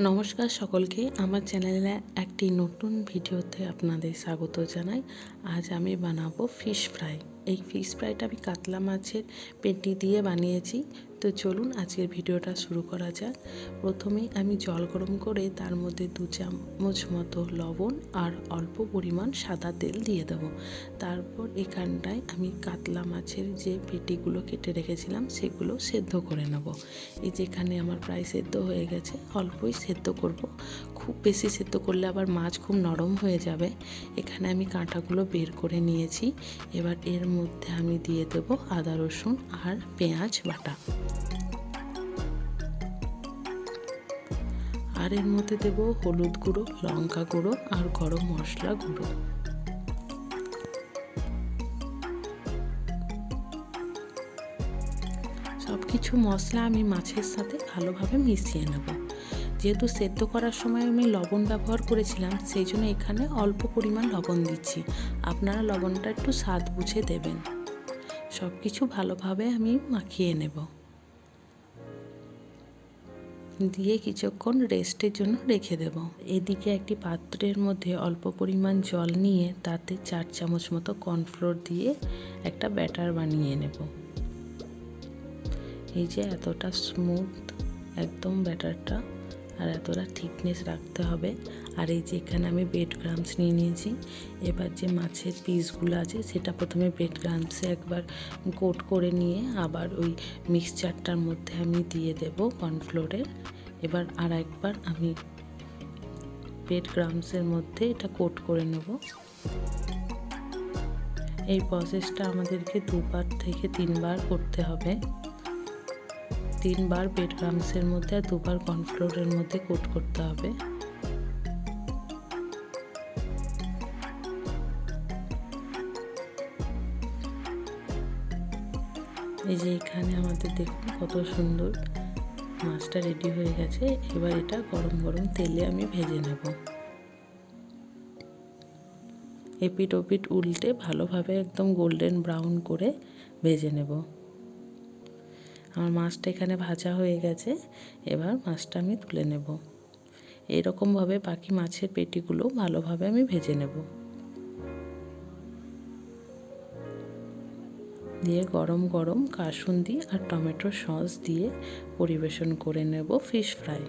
নমস্কার সকলকে। আমার চ্যানেলে একটি নতুন ভিডিওতে আপনাদের স্বাগত জানাই। আজ আমি বানাবো ফিশ ফ্রাই। এই ফিশ ফ্রাইটা আমি কাতলা মাছের পেটি দিয়ে বানিয়েছি। তো চলুন আজকের ভিডিওটা শুরু করা যাক। প্রথমেই আমি জল গরম করে তার মধ্যে দু চামচ মতো লবণ আর অল্প পরিমাণ সাদা তেল দিয়ে দেবো। তারপর এখানটায় আমি কাতলা মাছের যে পেটিগুলো কেটে রেখেছিলাম, সেগুলো সেদ্ধ করে নেব। এই যেখানে আমার প্রায় সেদ্ধ হয়ে গেছে, অল্পই সেদ্ধ করব। খুব বেশি সেদ্ধ করলে আবার মাছ খুব নরম হয়ে যাবে। এখানে আমি কাঁটাগুলো বের করে নিয়েছি। এবার এর মধ্যে আমি দিয়ে দেবো আদা, রসুন আর পেঁয়াজ বাটা। আর এর মধ্যে দেবো হলুদ গুঁড়ো, লঙ্কা গুঁড়ো আর গরম মশলা গুঁড়ো। সব কিছু মশলা আমি মাছের সাথে ভালোভাবে মিশিয়ে নেব। যেহেতু সেদ্ধ করার সময় আমি লবণ ব্যবহার করেছিলাম, সেই জন্য এখানে অল্প পরিমাণ লবণ দিচ্ছি। আপনারা লবণটা একটু স্বাদ বুঝে দেবেন। সব কিছু ভালোভাবে আমি মাখিয়ে নেব। দিয়ে কিছুক্ষণ রেস্টের জন্য রেখে দেব। এদিকে একটি পাত্রের মধ্যে অল্প পরিমাণ জল নিয়ে তাতে চার চামচ মতো কর্নফ্লোর দিয়ে একটা ব্যাটার বানিয়ে নেব। এই যে এতটা স্মুথ একদম ব্যাটারটা আর এতটা থিকনেস রাখতে হবে। আর এই যে এখানে আমি বেড গ্রামস নিয়ে নিয়েছি। এবার যে মাছের পিসগুলো আছে, সেটা প্রথমে বেড গ্রামসে একবার কোট করে নিয়ে আবার ওই মিক্সচারটার মধ্যে আমি দিয়ে দেব কর্নফ্লোরের এবার আর একবার আমি বেড গ্রামসের মধ্যে এটা কোট করে নেব। এই প্রসেসটা আমাদেরকে দুবার থেকে তিনবার করতে হবে। তিনবার বেড গ্রামসের মধ্যে আর দুবার কর্নফ্লোরের মধ্যে কোট করতে হবে। এই যে এখানে আমাদের দেখুন কত সুন্দর মাছটা রেডি হয়ে গেছে। এবার এটা গরম গরম তেলে আমি ভেজে নেব। এপিট ওপিট উল্টে ভালোভাবে একদম গোল্ডেন ব্রাউন করে ভেজে নেব। আমার মাছটা এখানে ভাজা হয়ে গেছে, এবার মাছটা আমি তুলে নেব। এরকমভাবে বাকি মাছের পেটিগুলো ভালোভাবে আমি ভেজে নেব। দিয়ে গরম গরম কাসুন্দি আর টমেটো সস দিয়ে পরিবেশন করে নেব ফিশ ফ্রাই।